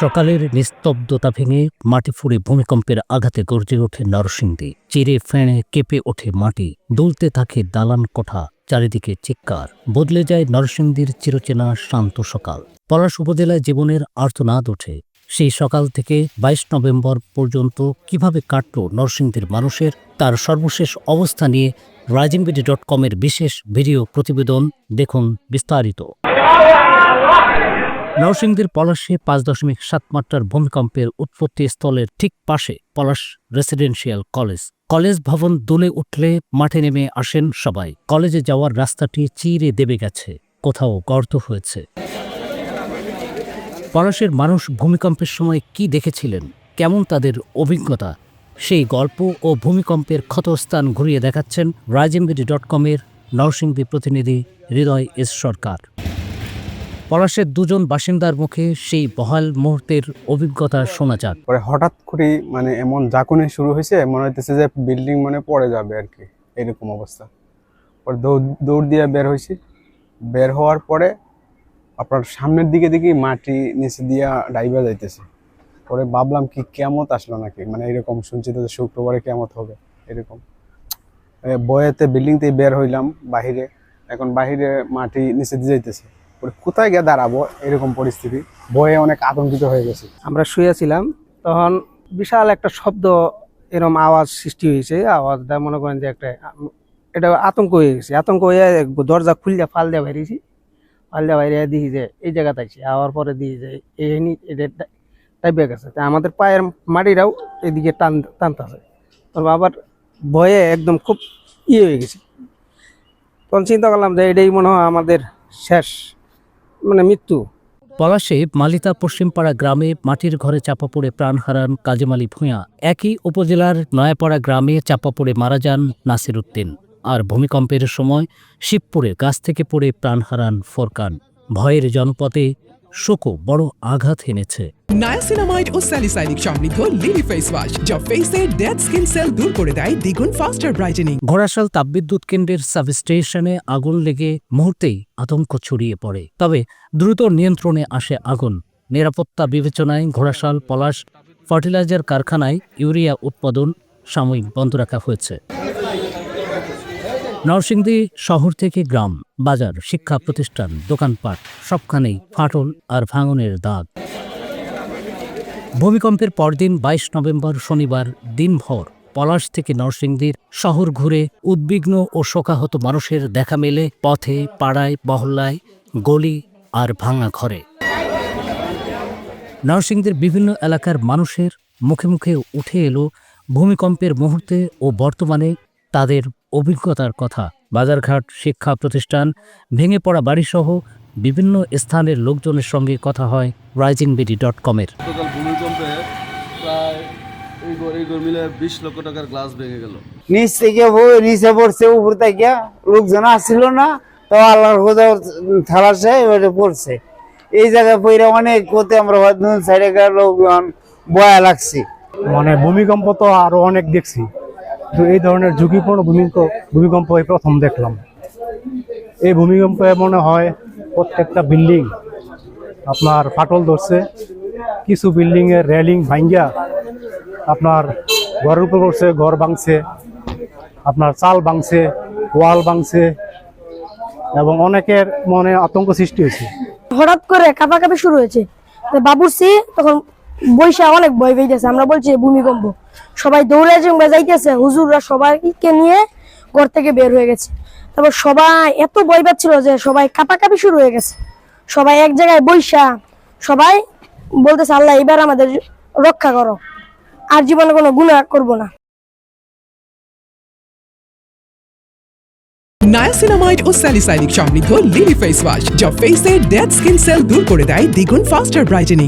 সকালের নিস্তব্ধতা ভেঙে মাটি ফুঁড়ে ভূমিকম্পের আঘাতে গর্জে ওঠে নরসিংদী। চিরে ফেঁড়ে কেঁপে ওঠে মাটি। দুলতে থাকে দালান কোঠা, চারিদিকে চিৎকার। বদলে যায় নরসিংদীর চিরচেনা শান্ত সকাল। পলাশ উপজেলায় জীবনের আর্তনাদ ওঠে। সেই সকাল থেকে বাইশ নভেম্বর পর্যন্ত কীভাবে কাটল নরসিংদীর মানুষের, তার সর্বশেষ অবস্থা নিয়ে রাইজিংবিডি ডট কমের বিশেষ ভিডিও প্রতিবেদন দেখুন বিস্তারিত। নরসিংদীর পলাশে পাঁচ দশমিক সাত মাত্রার ভূমিকম্পের উৎপত্তি স্থলের ঠিক পাশে পলাশ রেসিডেন্সিয়াল কলেজ। কলেজ ভবন দুলে উঠলে মাঠে নেমে আসেন সবাই। কলেজে যাওয়ার রাস্তাটি চিরে দেবে গেছে, কোথাও গর্ত হয়েছে। পলাশের মানুষ ভূমিকম্পের সময় কি দেখেছিলেন, কেমন তাদের অভিজ্ঞতা, সেই গল্প ও ভূমিকম্পের ক্ষতস্থান ঘুরিয়ে দেখাচ্ছেন রাইজিমবিডি ডট কমের নরসিংদী প্রতিনিধি হৃদয় এস সরকার। পলাশের দুজন বাসিন্দার মুখে সেই বহাল মুহূর্তের অভিজ্ঞতা শোনা যাক। পরে হঠাৎ করে মানে এমন জাকুনি শুরু হয়েছে, মনে হইতেছে যে বিল্ডিং মানে পড়ে যাবে আর কি, এরকম অবস্থা। পরে দৌড় দৌড় দিয়ে বের হয়েছি বের হওয়ার পরে আপনার সামনের দিকে দেখি মাটি নিচে দিয়া ডাইবা যাইতেছে। পরে ভাবলাম কি কেমত আসলো নাকি? মানে এরকম শুনছি তো শুক্রবারে কেমত হবে, এরকম। বয়েতে বিল্ডিং থেকে বের হইলাম বাহিরে। এখন বাহিরে মাটি নিচে দিয়ে যাইতেছে। পরে কোথায় গিয়ে দাঁড়াবো এরকম পরিস্থিতি? বয়ে অনেক আতঙ্কিত হয়ে গেছে। আমরা শুয়েছিলাম, তখন বিশাল একটা শব্দ এরম আওয়াজ সৃষ্টি হয়েছে। আওয়াজটা মনে করেন যে একটা, এটা আতঙ্ক হয়ে গেছে। আতঙ্ক হয়ে দরজা খুললে ফাল দিয়ে বাইরেছি ফাল দিয়ে বাইরে দিই যে এই জায়গাতে আছি আওয়ার পরে দিই যে এই এটা টাইপে গেছে। তা আমাদের পায়ের মাটিরাও এদিকে টান, টানতেছে। তখন আবার ভয়ে একদম খুব ইয়ে হয়ে গেছে। তখন চিন্তা করলাম যে এটাই মনে হয় আমাদের শেষ। মানে মৃত্যু। পলাশে মালিতা পশ্চিমপাড়া গ্রামে মাটির ঘরে চাপা পড়ে প্রাণ হারান কাজেম আলী ভূঁয়া একই উপজেলার নয়াপাড়া গ্রামে চাপা পড়ে মারা যান নাসির উদ্দিন। আর ভূমিকম্পের সময় শিবপুরে গাছ থেকে পড়ে প্রাণ হারান ফোরকান। ভয়ের জনপদে শোকও বড় আঘাত এনেছে। নায়াসিনামাইড ও স্যালিসাইনিক সমৃদ্ধ লিলি ফেস ওয়াশ যা ফেসের ডেড স্কিন সেল দূর করে দেয় দ্বিগুণ ফাস্টার ব্রাইটেনিং। ঘোড়াশাল তাপবিদ্যুৎ কেন্দ্রের সাবস্টেশনে আগুন লেগে মুহূর্তেই আতঙ্ক ছড়িয়ে পড়ে। তবে দ্রুত নিয়ন্ত্রণে আসে আগুন। নিরাপত্তা বিবেচনায় ঘোড়াশাল পলাশ ফার্টিলাইজার কারখানায় ইউরিয়া উৎপাদন সাময়িক বন্ধ রাখা হয়েছে। নরসিংদী শহর থেকে গ্রাম, বাজার, শিক্ষা প্রতিষ্ঠান, দোকানপাট, সবখানেই ফাটল আর ভাঙনের দাগ। ভূমিকম্পের পরদিন বাইশ নভেম্বর শনিবার দিনভর পলাশ থেকে নরসিংদীর শহর ঘুরে উদ্বিগ্ন ও শোকাহত মানুষের দেখা মেলে পথে, পাড়ায়, মহল্লায়, গলি আর ভাঙা ঘরে। নরসিংদীর বিভিন্ন এলাকার মানুষের মুখে মুখে উঠে এলো ভূমিকম্পের মুহূর্তে ও বর্তমানে তাদের অভিজ্ঞতার কথা। বাজারঘাট শিক্ষা প্রতিষ্ঠান ভেঙে পড়া বাড়িসহ বিভিন্ন স্থানের লোকজনের সঙ্গে কথা হয় রাইজিং বিডি ডট কমের। গতকাল ভূমিকম্পে প্রায় এই ঘর এই ঘর মিলে বিশ লক্ষ টাকার গ্লাস ভেঙে গেল। নিচ থেকে বই নিচে পড়ছে উপর থেকে। লোকজন আসছিল না তো আল্লাহর খোদা থালাসে এবারে পড়ছে। এই জায়গায় পইরা অনেক কোতে আমরা হয়তো সাইডে লোকজন বয়া লাগছে। মানে ভূমিকম্প তো আরও অনেক দেখছি। তো এই ধরনের ঝুঁকিপূর্ণ ভূমিকম্প ভূমিকম্প এই প্রথম দেখলাম। এই ভূমিকম্পে মনে হয় প্রত্যেকটা বিল্ডিং আপনার ফাটল ধরছে। কিছু বিল্ডিংয়ের রেলিং ভাঙ্গিয়া আপনার ঘরের উপর পড়ছে, ঘর ভাঙছে, আপনার চাল ভাঙছে, ওয়াল ভাঙছে এবং অনেকের মনে আতঙ্ক সৃষ্টি হয়েছে। হঠাৎ করে কাঁপাকাঁপি শুরু হয়েছে। তো বাবুরসি তখন বৈশা অনেক ভয় পেয়েছে আমরা বলছি ভূমিকম্প। সবাই দৌড়ে জমে যাইতেছে। হুজুররা সবাইকে নিয়ে ঘর থেকে বের হয়ে গেছে। তারপর সবাই এত ভয় পাচ্ছিল যে সবাই কাঁপাকাঁপি শুরু হয়ে গেছে। সবাই এক জায়গায় বৈশা, সবাই বলতেছে, আল্লাহ, এবার আমাদের রক্ষা করো। আর জীবনে কোনো গুণা করব না। নায়াসিনামাইড ও স্যালিসাইনিক সমৃদ্ধ লিলি ফেস ওয়াশ, যা ফেসের ডেড স্কিন সেল দূর করে দেয় দ্বিগুণ ফাস্টার ব্রাইটেনিং